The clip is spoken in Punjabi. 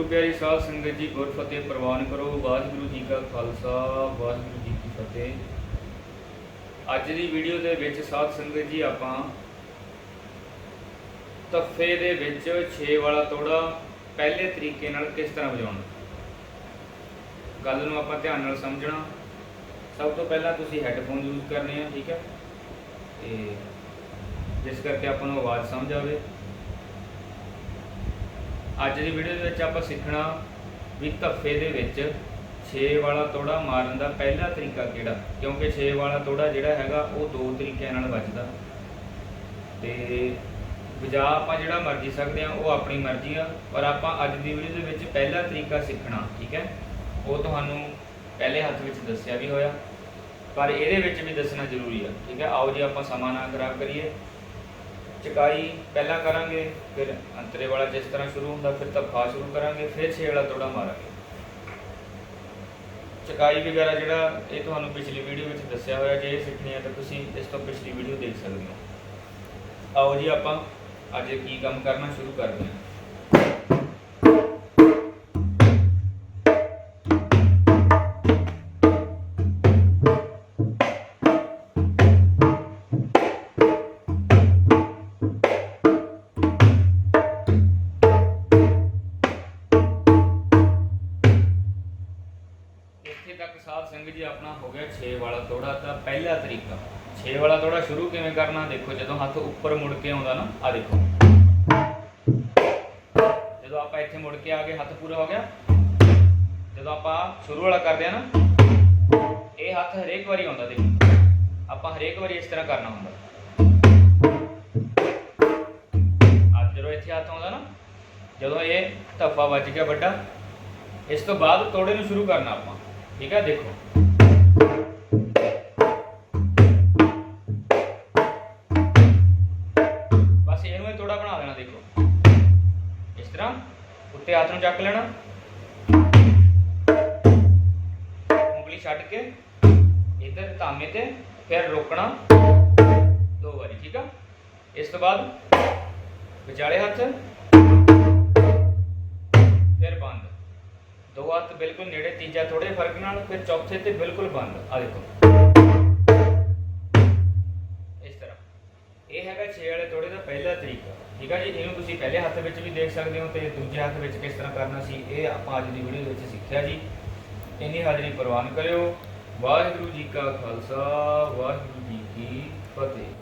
ਗੁਰੂ ਪਿਆਰੀ ਸਾਧ ਸੰਗਤ ਜੀ, ਗੁਰ ਫਤਿਹ ਪ੍ਰਵਾਨ ਕਰੋ। ਵਾਹਿਗੁਰੂ ਜੀ ਕਾ ਖਾਲਸਾ, ਵਾਹਿਗੁਰੂ ਜੀ ਕੀ ਫਤਿਹ। ਅੱਜ ਦੀ ਵੀਡੀਓ ਦੇ ਵਿੱਚ ਸਾਧ ਸੰਗਤ ਜੀ, ਆਪਾਂ ਤਫੇ ਦੇ ਵਿੱਚ 6 ਵਾਲਾ ਤੋੜਾ ਪਹਿਲੇ ਤਰੀਕੇ ਨਾਲ ਕਿਸ ਤਰ੍ਹਾਂ ਵਜਾਉਣਾ? ਗੱਲ ਨੂੰ ਆਪਾਂ ਧਿਆਨ ਨਾਲ ਸਮਝਣਾ। ਸਭ ਤੋਂ ਪਹਿਲਾਂ ਤੁਸੀਂ ਹੈੱਡਫੋਨ ਯੂਜ਼ ਕਰਨੇ ਆ, ਠੀਕ ਹੈ? ਤੇ ਜਿਸ ਕਰਕੇ ਆਪਾਂ ਨੂੰ ਆਵਾਜ਼ ਸਮਝ ਆਵੇ। ਅੱਜ ਦੀ ਵੀਡੀਓ ਦੇ ਵਿੱਚ ਆਪਾਂ ਸਿੱਖਣਾ ਵੀ ਧੱਫੇ ਦੇ ਵਿੱਚ 6 ਵਾਲਾ ਤੋੜਾ ਮਾਰਨ ਦਾ ਪਹਿਲਾ ਤਰੀਕਾ ਕਿਹੜਾ? ਕਿਉਂਕਿ 6 ਵਾਲਾ ਤੋੜਾ ਜਿਹੜਾ ਹੈਗਾ, ਉਹ ਦੋ ਤਰੀਕਿਆਂ ਨਾਲ ਵੱਜਦਾ। ਤੇ ਵਜਾ ਆਪਾਂ ਜਿਹੜਾ ਮਰਜ਼ੀ ਸਕਦੇ ਆ ਉਹ ਆਪਣੀ ਮਰਜ਼ੀ ਆ। ਪਰ ਆਪਾਂ ਅੱਜ ਦੀ ਵੀਡੀਓ ਦੇ ਵਿੱਚ ਪਹਿਲਾ ਤਰੀਕਾ ਸਿੱਖਣਾ, ਠੀਕ ਹੈ? ਉਹ ਤੁਹਾਨੂੰ ਪਹਿਲੇ ਹੱਥ ਵਿੱਚ ਦੱਸਿਆ ਵੀ ਹੋਇਆ। ਪਰ ਇਹਦੇ ਵਿੱਚ ਵੀ ਦੱਸਣਾ ਜ਼ਰੂਰੀ ਆ, ਠੀਕ ਹੈ? ਆਓ ਜੀ, ਆਪਾਂ ਸਮਾਂ ਨਾ ਖਰਾਬ ਕਰੀਏ। ਚਕਾਈ ਪਹਿਲਾਂ ਕਰਾਂਗੇ, ਫਿਰ ਅੰਤਰੇ ਵਾਲਾ ਜਿਸ ਤਰ੍ਹਾਂ ਸ਼ੁਰੂ ਹੁੰਦਾ, ਫਿਰ ਧੱਫਾ ਸ਼ੁਰੂ ਕਰਾਂਗੇ, ਫਿਰ ਛੇ ਵਾਲਾ ਤੋੜਾ ਮਾਰਾਂਗੇ। ਚਕਾਈ ਵਗੈਰਾ ਜਿਹੜਾ ਇਹ ਤੁਹਾਨੂੰ ਪਿਛਲੀ ਵੀਡੀਓ ਵਿੱਚ ਦੱਸਿਆ ਹੋਇਆ, ਜੇ ਇਹ ਸਿੱਖਣੀ ਹੈ ਤਾਂ ਤੁਸੀਂ ਇਸ ਤੋਂ ਪਿਛਲੀ ਵੀਡੀਓ ਦੇਖ ਸਕਦੇ ਹੋ। ਆਓ ਜੀ ਆਪਾਂ ਅੱਜ ਕੀ ਕੰਮ ਕਰਨਾ ਸ਼ੁਰੂ ਕਰਦੇ ਹਾਂ। ਇੱਥੇ ਤੱਕ ਸਾਧ ਸੰਗਤ ਜੀ, ਆਪਣਾ ਹੋ ਗਿਆ 6 ਵਾਲਾ ਤੋੜਾ ਤਾਂ ਪਹਿਲਾ ਤਰੀਕਾ। 6 ਵਾਲਾ ਤੋੜਾ ਸ਼ੁਰੂ ਕਿਵੇਂ ਕਰਨਾ? ਦੇਖੋ, ਜਦੋਂ ਹੱਥ ਉੱਪਰ ਮੁੜ ਕੇ ਆਉਂਦਾ ਨਾ ਆ ਦੇਖੋ। ਜਦੋਂ ਆਪਾਂ ਇੱਥੇ ਮੁੜ ਕੇ ਆ ਗਏ ਹੱਥ ਪੂਰਾ ਹੋ ਗਿਆ, ਜਦੋਂ ਆਪਾਂ ਸ਼ੁਰੂ ਵਾਲਾ ਕਰਦੇ ਆ ਨਾ, ਇਹ ਹੱਥ ਹਰੇਕ ਵਾਰੀ ਆਉਂਦਾ, ਦੇਖੋ। ਆਪਾਂ ਹਰੇਕ ਵਾਰੀ ਇਸ ਤਰ੍ਹਾਂ ਕਰਨਾ ਹੁੰਦਾ। ਅੱਜ ਜਦੋਂ ਇੱਥੇ ਹੱਥ ਆਉਂਦਾ ਨਾ, ਜਦੋਂ ਇਹ ਧੱਫਾ ਵੱਜ ਗਿਆ ਵੱਡਾ, ਇਸ ਤੋਂ ਬਾਅਦ ਤੋੜੇ ਨੂੰ ਸ਼ੁਰੂ ਕਰਨਾ ਆਪਾਂ। ਠੀਕ ਹੈ ਦੇਖੋ। ਬਸ ਇਹਨੂੰ ਹੀ ਤੋੜਾ ਬਣਾ ਦੇਣਾ, ਦੇਖੋ। ਇਸ ਤਰ੍ਹਾਂ ਉੱਤੇ ਹੱਥ ਨੂੰ ਚੱਕ ਲੈਣਾ। ਉਂਗਲੀ ਛੱਡ ਕੇ ਇਧਰ ਧਾਮੇ ਤੇ ਫਿਰ ਰੋਕਣਾ। ਦੋ ਵਾਰੀ, ਠੀਕ ਆ? ਇਸ ਤੋਂ ਬਾਅਦ ਵਿਚਾਲੇ ਹੱਥ। ਦੋ ਹੱਥ ਬਿਲਕੁਲ ਨੇੜੇ, ਤੀਜਾ ਥੋੜੇ ਫ਼ਰਕ ਨਾਲ, ਫਿਰ ਚੌਥੇ ਤੇ ਬਿਲਕੁਲ ਬੰਦ। ਆ ਦੇਖੋ। ਇਸ ਤਰ੍ਹਾਂ। ਇਹ ਹੈਗਾ 6 ਵਾਲੇ ਤੋੜੇ ਦਾ ਪਹਿਲਾ ਤਰੀਕਾ। ਠੀਕ ਹੈ ਜੀ? ਇਹਨੂੰ ਤੁਸੀਂ ਪਹਿਲੇ ਹੱਥ ਵਿੱਚ ਵੀ ਦੇਖ ਸਕਦੇ ਹੋ ਤੇ ਦੂਜੇ ਹੱਥ ਵਿੱਚ ਕਿਸ ਤਰ੍ਹਾਂ ਕਰਨਾ ਸੀ, ਇਹ ਆਪਾਂ ਅੱਜ ਦੀ ਵੀਡੀਓ ਵਿੱਚ ਸਿੱਖਿਆ ਜੀ। ਇੰਨੀ ਹਾਜ਼ਰੀ ਪ੍ਰਵਾਨ ਕਰਿਓ। ਵਾਹਿਗੁਰੂ ਜੀ ਕਾ ਖਾਲਸਾ, ਵਾਹਿਗੁਰੂ ਜੀ ਕੀ ਫਤਿਹ।